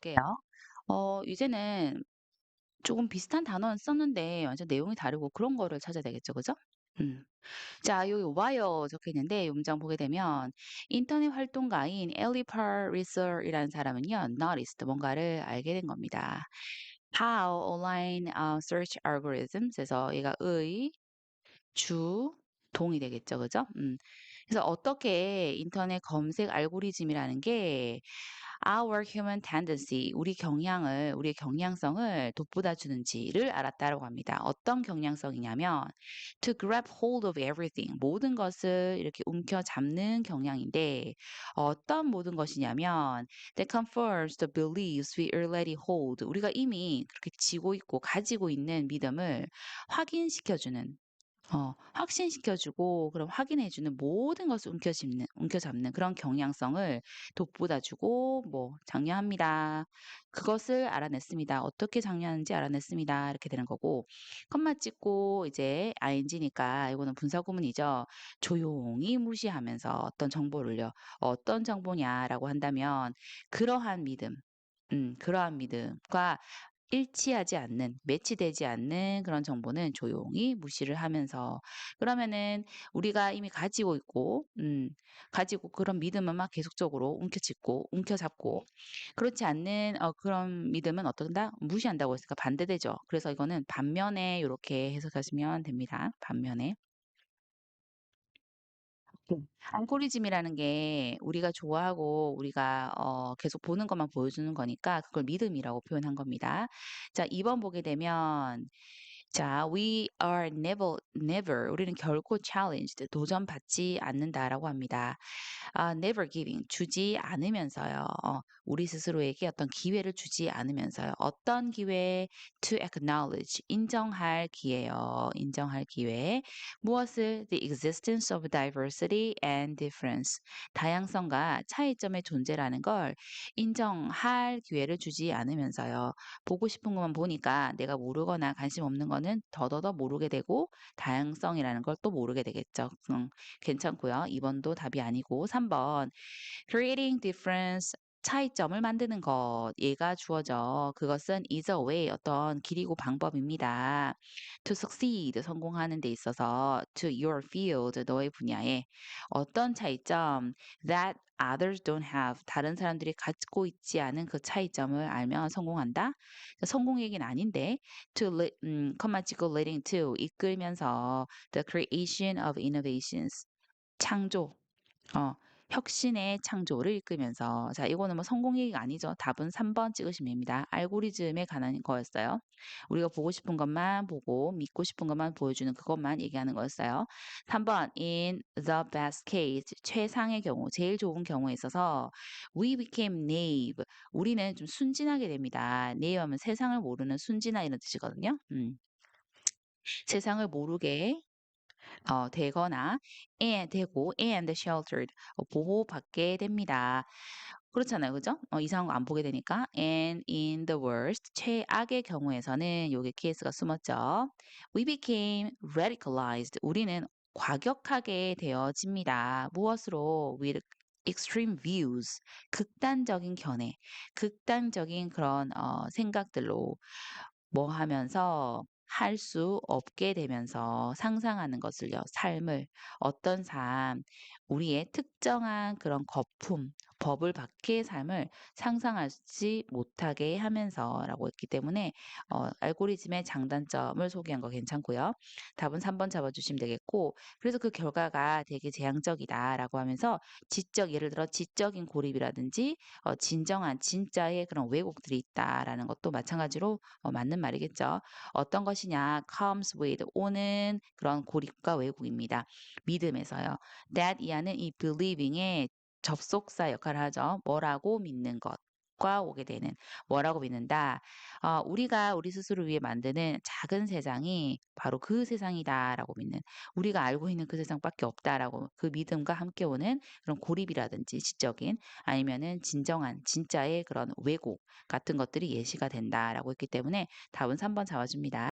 볼게요. 어 이제는 조금 비슷한 단어는 썼는데 완전 내용이 다르고 그런 거를 찾아야 되겠죠. 그죠? 음. 자 여기 wire 적혀 있는데 이 문장 보게 되면 인터넷 활동가인 엘리 파리서이라는 사람은요. noticed 뭔가를 알게 된 겁니다. How online uh, search algorithms에서 얘가 의, 주, 동이 되겠죠. 그죠? 음. 그래서 어떻게 인터넷 검색 알고리즘이라는 게 our human tendency, 우리 경향을, 우리의 경향성을 돋보다 주는지를 알았다라고 합니다. 어떤 경향성이냐면 to grab hold of everything, 모든 것을 이렇게 움켜 잡는 경향인데 어떤 모든 것이냐면 that confirms the beliefs we already hold, 우리가 이미 그렇게 지고 있고 가지고 있는 믿음을 확인시켜주는 어, 확신시켜주고 그럼 확인해주는 모든 것을 움켜쥐는, 움켜잡는 그런 경향성을 돋보다주고 뭐 장려합니다. 그것을 알아냈습니다. 어떻게 장려하는지 알아냈습니다. 이렇게 되는 거고 컴마 찍고 이제 ing니까 이거는 분사구문이죠. 조용히 무시하면서 어떤 정보를요. 어떤 정보냐라고 한다면 그러한 믿음 음, 그러한 믿음과 일치하지 않는, 매치되지 않는 그런 정보는 조용히 무시를 하면서 그러면은 우리가 이미 가지고 있고, 음, 가지고 그런 믿음은 막 계속적으로 움켜쥐고, 움켜잡고, 그렇지 않는 어, 그런 믿음은 어떤다? 무시한다고 했으니까 반대되죠. 그래서 이거는 반면에 이렇게 해석하시면 됩니다. 반면에. 음. 알고리즘이라는 게 우리가 좋아하고 우리가 어 계속 보는 것만 보여주는 거니까 그걸 믿음이라고 표현한 겁니다. 자, 2번 보게 되면 자, we are never never 우리는 결코 challenged 도전받지 않는다라고 합니다. 아, never giving 주지 않으면서요. 어, 우리 스스로에게 어떤 기회를 주지 않으면서요. 어떤 기회 to acknowledge 인정할 기회요. 인정할 기회. 무엇을 the existence of diversity and difference 다양성과 차이점의 존재라는 걸 인정할 기회를 주지 않으면서요. 보고 싶은 것만 보니까 내가 모르거나 관심 없는 거는 더더더 모르게 되고 다양성이라는 걸 또 모르게 되겠죠. 음, 괜찮고요. 2번도 답이 아니고 3번 creating difference 차이점을 만드는 것. 얘가 주어져. 그것은 is a way 어떤 길이고 방법입니다. to succeed 성공하는 데 있어서 to your field 너의 분야에 어떤 차이점 that others don't have 다른 사람들이 갖고 있지 않은 그 차이점을 알면 성공한다. 성공 얘기는 아닌데 to 음, 찍고 leading to 이끌면서 the creation of innovations 창조 어, 혁신의 창조를 이끌면서 자 이거는 뭐 성공 얘기가 아니죠. 답은 3번 찍으시면 됩니다. 알고리즘에 관한 거였어요. 우리가 보고 싶은 것만 보고 믿고 싶은 것만 보여주는 그것만 얘기하는 거였어요. 3번 in the best case 최상의 경우 제일 좋은 경우에 있어서 we became naive 우리는 좀 순진하게 됩니다. naive 하면 세상을 모르는 순진한 이런 뜻이거든요. 음. 세상을 모르게 어, 되거나 and 되고 and sheltered 어, 보호받게 됩니다. 그렇잖아요. 그죠? 어, 이상한 거 안 보게 되니까 and in the worst 최악의 경우에서는 요게 케이스가 숨었죠. We became radicalized 우리는 과격하게 되어집니다. 무엇으로? with extreme views 극단적인 견해, 극단적인 그런 어, 생각들로 뭐 하면서 할 수 없게 되면서 상상하는 것을요. 삶을 어떤 삶, 우리의 특정한 그런 거품, 법을 밖의 삶을 상상하지 못하게 하면서라고 했기 때문에 어, 알고리즘의 장단점을 소개한 거 괜찮고요. 답은 3번 잡아주시면 되겠고 그래서 그 결과가 되게 재앙적이다라고 하면서 지적 예를 들어 지적인 고립이라든지 어, 진정한 진짜의 그런 왜곡들이 있다라는 것도 마찬가지로 어, 맞는 말이겠죠. 어떤 것이냐 comes with 오는 그런 고립과 왜곡입니다. 믿음에서요. that 이하는 이 believing의 접속사 역할을 하죠. 뭐라고 믿는 것. 과 오게 되는 뭐라고 믿는다. 어, 우리가 우리 스스로 위해 만드는 작은 세상이 바로 그 세상이다라고 믿는 우리가 알고 있는 그 세상밖에 없다라고 그 믿음과 함께 오는 그런 고립이라든지 지적인 아니면은 진정한 진짜의 그런 왜곡 같은 것들이 예시가 된다라고 했기 때문에 답은 3번 잡아줍니다.